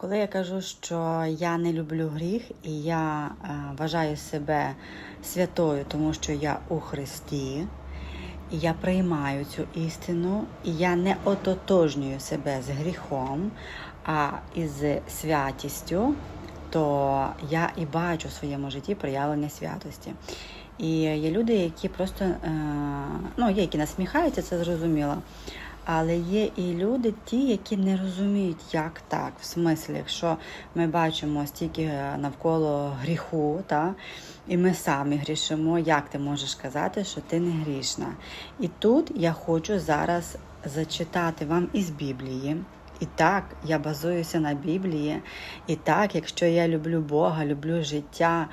Коли я кажу, що я не люблю гріх і я е, вважаю себе святою, тому що я у Христі, і я приймаю цю істину, і я не ототожнюю себе з гріхом, а із святістю, то я і бачу в своєму житті проявлення святості. І є люди, які просто е, ну, є, які насміхаються, це зрозуміло. Але є і люди, ті, які не розуміють, як так. В смислі, якщо ми бачимо стільки е, навколо гріху, та, і ми самі грішимо, як ти можеш казати, що ти не грішна? І тут я хочу зараз зачитати вам із Біблії. І так, я базуюся на Біблії. І так, якщо я люблю Бога, люблю життя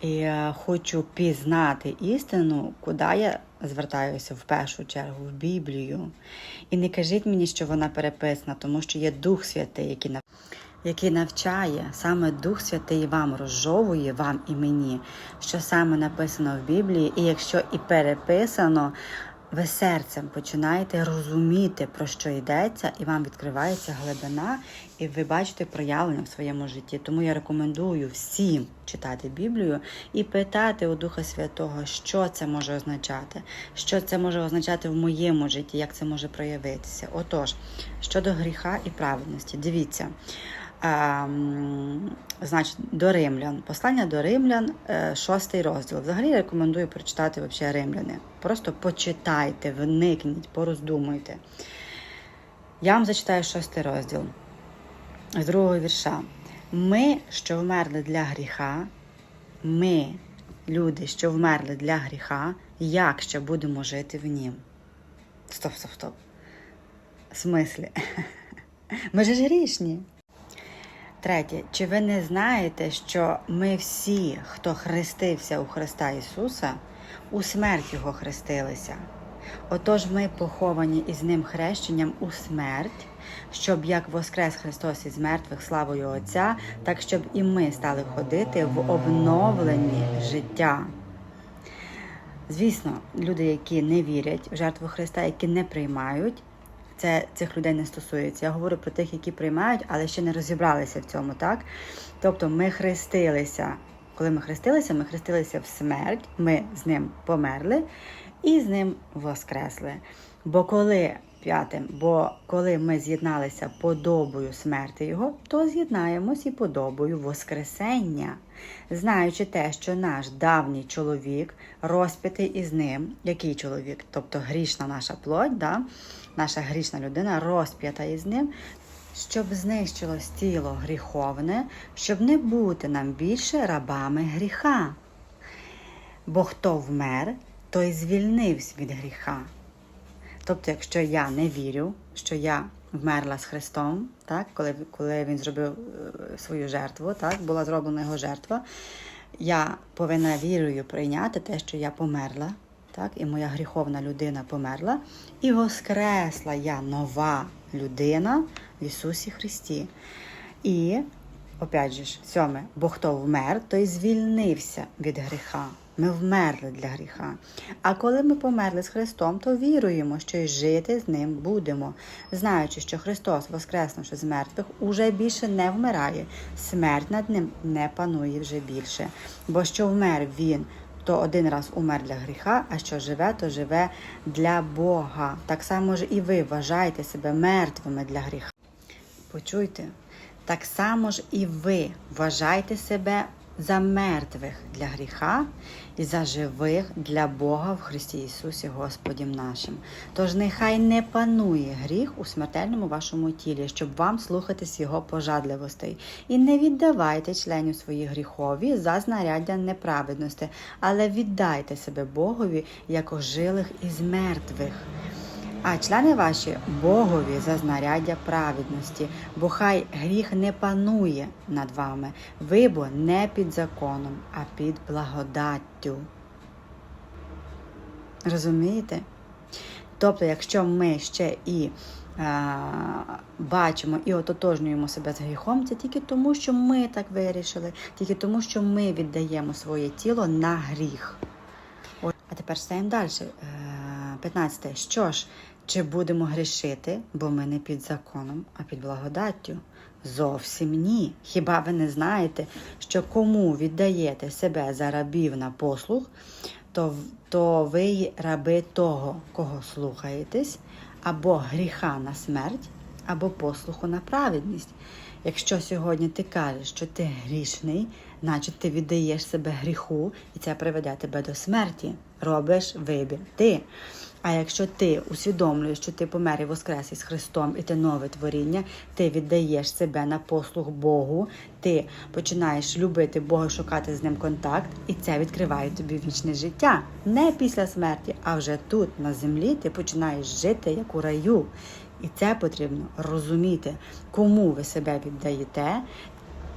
і е, хочу пізнати істину, куди я звертаюся в першу чергу в Біблію. І не кажіть мені, що вона переписана, тому що є Дух Святий, який на який навчає, саме Дух Святий вам розжовує вам і мені, що саме написано в Біблії, і якщо і переписано, ви серцем починаєте розуміти, про що йдеться, і вам відкривається глибина, і ви бачите проявлення в своєму житті. Тому я рекомендую всім читати Біблію і питати у Духа Святого, що це може означати, що це може означати в моєму житті, як це може проявитися. Отож, щодо гріха і праведності, дивіться. Ем, значить, до римлян. Послання до римлян, е, шостий розділ. Взагалі рекомендую прочитати вообще римляни. Просто почитайте, вникніть, пороздумуйте. Я вам зачитаю шостий розділ з другого вірша. Ми, що вмерли для гріха, ми, люди, що вмерли для гріха, як ще будемо жити в нім? Стоп, стоп, стоп. В смислі? Ми ж грішні. Третє, чи ви не знаєте, що ми всі, хто хрестився у Христа Ісуса, у смерть Його хрестилися? Отож ми поховані із Ним хрещенням у смерть, щоб як воскрес Христос із мертвих славою Отця, так щоб і ми стали ходити в обновленні життя. Звісно, люди, які не вірять в жертву Христа, які не приймають, це цих людей не стосується. Я говорю про тих, які приймають, але ще не розібралися в цьому, так? Тобто ми хрестилися. Коли ми хрестилися, ми хрестилися в смерть, ми з ним померли і з ним воскресли. Бо коли п'ятим, бо коли ми з'єдналися подобою смерти Його, то з'єднаємось і подобою Воскресення, знаючи те, що наш давній чоловік розп'ятий із ним, який чоловік, тобто грішна наша плоть, да? Наша грішна людина розп'ята із ним, щоб знищилось тіло гріховне, щоб не бути нам більше рабами гріха. Бо хто вмер, той звільнився від гріха. Тобто, якщо я не вірю, що я вмерла з Христом, так, коли, коли він зробив е, свою жертву, так, була зроблена його жертва, я повинна вірою прийняти те, що я померла, так, і моя гріховна людина померла, і воскресла я нова людина в Ісусі Христі. І, опять же, сьоме, бо хто вмер, той звільнився від гріха. Ми вмерли для гріха. А коли ми померли з Христом, то віруємо, що й жити з ним будемо, знаючи, що Христос, воскреснувши з мертвих, уже більше не вмирає, смерть над ним не панує вже більше. Бо що вмер він, то один раз умер для гріха, а що живе, то живе для Бога. Так само ж і ви вважаєте себе мертвими для гріха. Почуйте, так само ж і ви вважайте себе за мертвих для гріха і за живих для Бога в Христі Ісусі Господім нашим. Тож нехай не панує гріх у смертельному вашому тілі, щоб вам слухатись Його пожадливостей. І не віддавайте членів своїх гріхові за знаряддя неправедності, але віддайте себе Богові як ожилих із мертвих. А члени ваші Богові за знаряддя праведності, бо хай гріх не панує над вами, ви бо не під законом, а під благодаттю. Розумієте? Тобто, якщо ми ще і е, бачимо і ототожнюємо себе з гріхом, це тільки тому, що ми так вирішили, тільки тому, що ми віддаємо своє тіло на гріх. А тепер стаємо далі. Е, 15. Що ж, чи будемо грішити, бо ми не під законом, а під благодаттю? Зовсім ні. Хіба ви не знаєте, що кому віддаєте себе за рабів на послуг, то, то ви раби того, кого слухаєтесь, або гріха на смерть, або послуху на праведність. Якщо сьогодні ти кажеш, що ти грішний, значить ти віддаєш себе гріху, і це приведе тебе до смерті. Робиш вибір ти. А якщо ти усвідомлюєш, що ти помер і воскрес із Христом, і ти нове творіння, ти віддаєш себе на послуг Богу, ти починаєш любити Бога, шукати з ним контакт, і це відкриває тобі вічне життя. Не після смерті, а вже тут, на землі, ти починаєш жити як у раю. І це потрібно розуміти, кому ви себе віддаєте,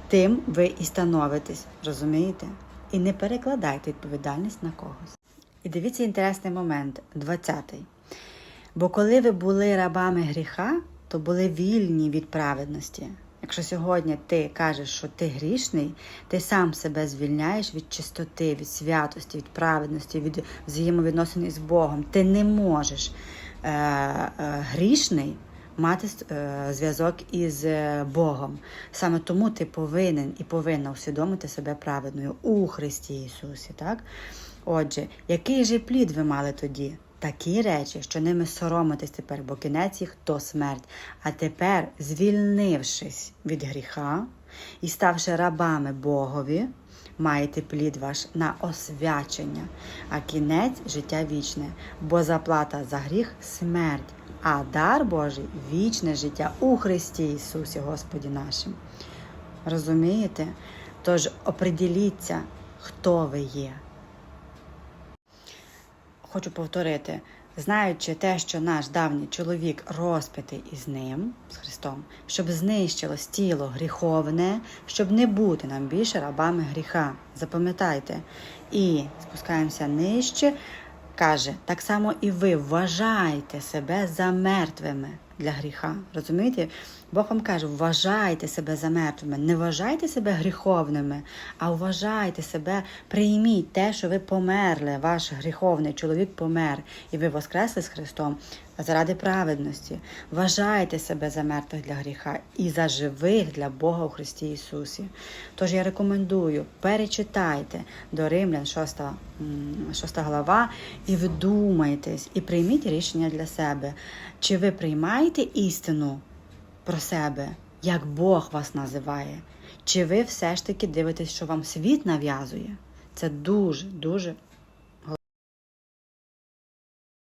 тим ви і становитесь, розумієте? І не перекладайте відповідальність на когось. І дивіться інтересний момент, 20-й. Бо коли ви були рабами гріха, то були вільні від праведності. Якщо сьогодні ти кажеш, що ти грішний, ти сам себе звільняєш від чистоти, від святості, від праведності, від взаємовідносин із Богом. Ти не можеш е, е, грішний мати е, зв'язок із е, Богом. Саме тому ти повинен і повинна усвідомити себе праведною у Христі Ісусі. Так? Отже, який же плід ви мали тоді? Такі речі, що ними соромитесь тепер, бо кінець їх то смерть. А тепер, звільнившись від гріха і ставши рабами Богові, маєте плід ваш на освячення, а кінець життя вічне, бо заплата за гріх смерть, а дар Божий вічне життя у Христі Ісусі Господі нашим. Розумієте? Тож оприділіться, хто ви є. Хочу повторити, знаючи те, що наш давній чоловік розпитий із ним, з Христом, щоб знищилось тіло гріховне, щоб не бути нам більше рабами гріха. Запам'ятайте. І спускаємося нижче. Каже, так само і ви вважайте себе за мертвими для гріха. Розумієте? Бог вам каже, вважайте себе за мертвими, не вважайте себе гріховними, а вважайте себе, прийміть те, що ви померли. Ваш гріховний чоловік помер, і ви воскресли з Христом заради праведності. Вважайте себе за мертвих для гріха і за живих для Бога у Христі Ісусі. Тож я рекомендую, перечитайте до Римлян 6, м, 6 глава і вдумайтесь, і прийміть рішення для себе. Чи ви приймаєте істину про себе, як Бог вас називає? Чи ви все ж таки дивитесь, що вам світ нав'язує? Це дуже, дуже